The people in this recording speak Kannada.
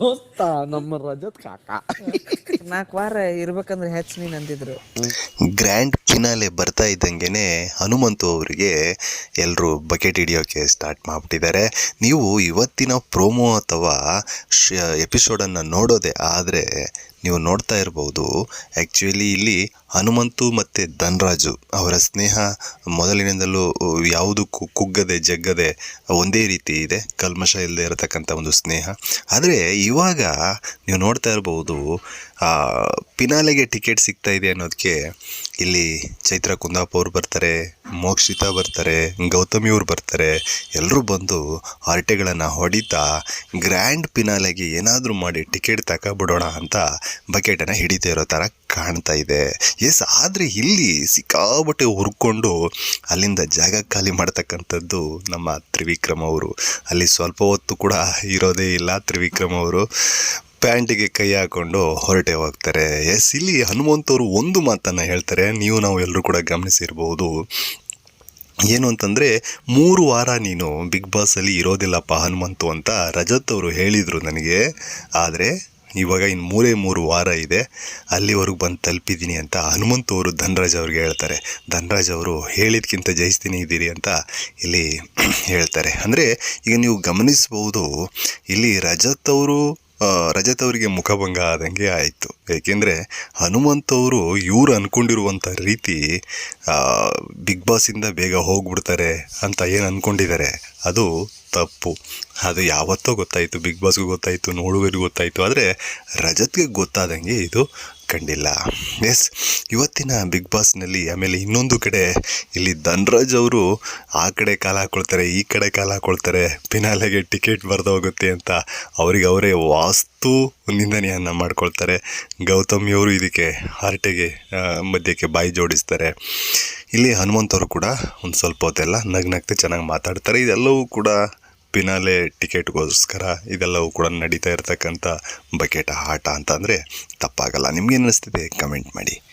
ದೋಸ್ತ ನಮ್ಮ ರಜತ್ ಕಾಕ. ನಾಲ್ಕು ವಾರ ಇರ್ಬೇಕಂದ್ರೆ ಹೆಚ್ಚು ನೀನ್ ಅಂದಿದ್ರು. ಗ್ರ್ಯಾಂಡ್ ಫಿನಾಲೆ ಬರ್ತಾ ಇದ್ದಂಗೆನೆ ಹನುಮಂತು ಅವರಿಗೆ ಎಲ್ಲರೂ ಬಕೆಟ್ ಹಿಡಿಯೋಕೆ ಸ್ಟಾರ್ಟ್ ಮಾಡಿಬಿಟ್ಟಿದ್ದಾರೆ. ನೀವು ಇವತ್ತಿನ ಪ್ರೋಮೋ ಅಥವಾ ಎಪಿಸೋಡನ್ನು ನೋಡೋದೇ ಆದರೆ ನೀವು ನೋಡ್ತಾ ಇರಬಹುದು ಆ್ಯಕ್ಚುಲಿ ಇಲ್ಲಿ ಹನುಮಂತು ಮತ್ತು ಧನ್ರಾಜು ಅವರ ಸ್ನೇಹ ಮೊದಲಿನಿಂದಲೂ ಯಾವುದಕ್ಕೂ ಕುಗ್ಗದೆ ಜಗ್ಗದೆ ಒಂದೇ ರೀತಿ ಇದೆ ಕಲ್ಮಶ ಇಲ್ಲದೆ ಇರತಕ್ಕಂಥ ಒಂದು ಸ್ನೇಹ. ಆದರೆ ಇವಾಗ ನೀವು ನೋಡ್ತಾ ಇರ್ಬೋದು ಆ, ಪಿನಾಲೆಗೆ ಟಿಕೆಟ್ ಸಿಗ್ತಾ ಇದೆ ಅನ್ನೋದಕ್ಕೆ ಇಲ್ಲಿ ಚೈತ್ರ ಕುಂದಾಪ ಅವ್ರು ಬರ್ತಾರೆ, ಮೋಕ್ಷಿತಾ ಬರ್ತಾರೆ, ಗೌತಮಿ ಅವ್ರು ಬರ್ತಾರೆ ಎಲ್ಲರೂ ಬಂದು ಹರಟೆಗಳನ್ನು ಹೊಡಿತಾ ಗ್ರ್ಯಾಂಡ್ ಪಿನಾಲೆಗೆ ಏನಾದರೂ ಮಾಡಿ ಟಿಕೆಟ್ ತಗೊಬಿಡೋಣ ಅಂತ ಬಕೆಟನ್ನು ಹಿಡಿತಾ ಇರೋ ಥರ ಕಾಣ್ತಾ ಇದೆ. ಎಸ್ ಆದರೆ ಇಲ್ಲಿ ಸಿಕ್ಕಾಬಟ್ಟೆ ಹುರ್ಕೊಂಡು ಅಲ್ಲಿಂದ ಜಾಗ ಖಾಲಿ ಮಾಡ್ತಕ್ಕಂಥದ್ದು ನಮ್ಮ ತ್ರಿವಿಕ್ರಮ್ ಅವರು. ಅಲ್ಲಿ ಸ್ವಲ್ಪ ಹೊತ್ತು ಕೂಡ ಇರೋದೇ ಇಲ್ಲ ತ್ರಿವಿಕ್ರಮ್ ಅವರು. ಪ್ಯಾಂಟಿಗೆ ಕೈ ಹಾಕೊಂಡು ಹೊರಟೆ ಹೋಗ್ತಾರೆ. ಎಸ್ ಇಲ್ಲಿ ಹನುಮಂತವರು ಒಂದು ಮಾತನ್ನು ಹೇಳ್ತಾರೆ. ನೀವು ನಾವು ಎಲ್ಲರೂ ಕೂಡ ಗಮನಿಸಿರ್ಬೋದು. ಏನು ಅಂತಂದರೆ, ಮೂರು ವಾರ ನೀನು ಬಿಗ್ ಬಾಸಲ್ಲಿ ಇರೋದಿಲ್ಲಪ್ಪ ಹನುಮಂತು ಅಂತ ರಜತ್ ಅವರು ಹೇಳಿದರು ನನಗೆ. ಆದರೆ, ಇವಾಗ ಇನ್ನು ಮೂರೇ ಮೂರು ವಾರ ಇದೆ. ಅಲ್ಲಿವರೆಗೂ ಬಂದು ತಲುಪಿದ್ದೀನಿ ಅಂತ ಹನುಮಂತು ಅವರು ಧನರಾಜ್ ಅವ್ರಿಗೆ ಹೇಳ್ತಾರೆ. ಧನರಾಜ್ ಅವರು ಹೇಳಿದ್ಕಿಂತ ಜಯಿಸ್ತೀನಿ ಇದ್ದೀರಿ ಅಂತ ಇಲ್ಲಿ ಹೇಳ್ತಾರೆ. ಅಂದರೆ, ಈಗ ನೀವು ಗಮನಿಸ್ಬೋದು, ಇಲ್ಲಿ ರಜತ್ ಅವರು ರಜತ್ ಅವರಿಗೆ ಮುಖಭಂಗ ಆದಂಗೆ ಆಯಿತು. ಏಕೆಂದರೆ ಹನುಮಂತವರು ಇವ್ರು ಅಂದ್ಕೊಂಡಿರುವಂಥ ರೀತಿ ಬಿಗ್ ಬಾಸಿಂದ ಬೇಗ ಹೋಗ್ಬಿಡ್ತಾರೆ ಅಂತ ಏನು ಅಂದ್ಕೊಂಡಿದ್ದಾರೆ ಅದು ತಪ್ಪು. ಅದು ಯಾವತ್ತೋ ಗೊತ್ತಾಯಿತು, ಬಿಗ್ ಬಾಸ್ಗೂ ಗೊತ್ತಾಯಿತು, ನೋಡುಗರಿಗೂ ಗೊತ್ತಾಯಿತು. ಆದರೆ ರಜತ್ಗೆ ಗೊತ್ತಾದಂಗೆ ಇದು ಕಂಡಿಲ್ಲ. ಎಸ್ ಇವತ್ತಿನ ಬಿಗ್ ಬಾಸ್ನಲ್ಲಿ ಆಮೇಲೆ ಇನ್ನೊಂದು ಕಡೆ ಇಲ್ಲಿ ಧನ್ರಾಜ್ ಅವರು ಆ ಕಡೆ ಕಾಲ ಹಾಕೊಳ್ತಾರೆ, ಈ ಕಡೆ ಕಾಲ ಹಾಕೊಳ್ತಾರೆ ಪಿನಾಲೆಗೆ ಟಿಕೆಟ್ ಬರ್ದು ಹೋಗುತ್ತೆ ಅಂತ ಅವ್ರಿಗೆ ಅವರೇ ವಾಸ್ತು ನಿಂದನೆಯನ್ನು ಮಾಡ್ಕೊಳ್ತಾರೆ. ಗೌತಮಿಯವರು ಇದಕ್ಕೆ ಹರಟೆಗೆ ಮಧ್ಯಕ್ಕೆ ಬಾಯಿ ಜೋಡಿಸ್ತಾರೆ. ಇಲ್ಲಿ ಹನುಮಂತವರು ಕೂಡ ಒಂದು ಸ್ವಲ್ಪ ಹೊತ್ತೆಲ್ಲ ನಗ್ನಗ್ತೆ ಚೆನ್ನಾಗಿ ಮಾತಾಡ್ತಾರೆ. ಇದೆಲ್ಲವೂ ಕೂಡ ಪಿನಾಲೆ ಟಿಕೆಟ್ಗೋಸ್ಕರ ಇದೆಲ್ಲವೂ ಕೂಡ ನಡೀತಾ ಇರ್ತಕ್ಕಂಥ ಬಕೆಟ್ ಆಟ ಅಂತಂದರೆ ತಪ್ಪಾಗಲ್ಲ. ನಿಮ್ಗೇನು ಅನ್ನಿಸ್ತಿದೆ ಕಮೆಂಟ್ ಮಾಡಿ.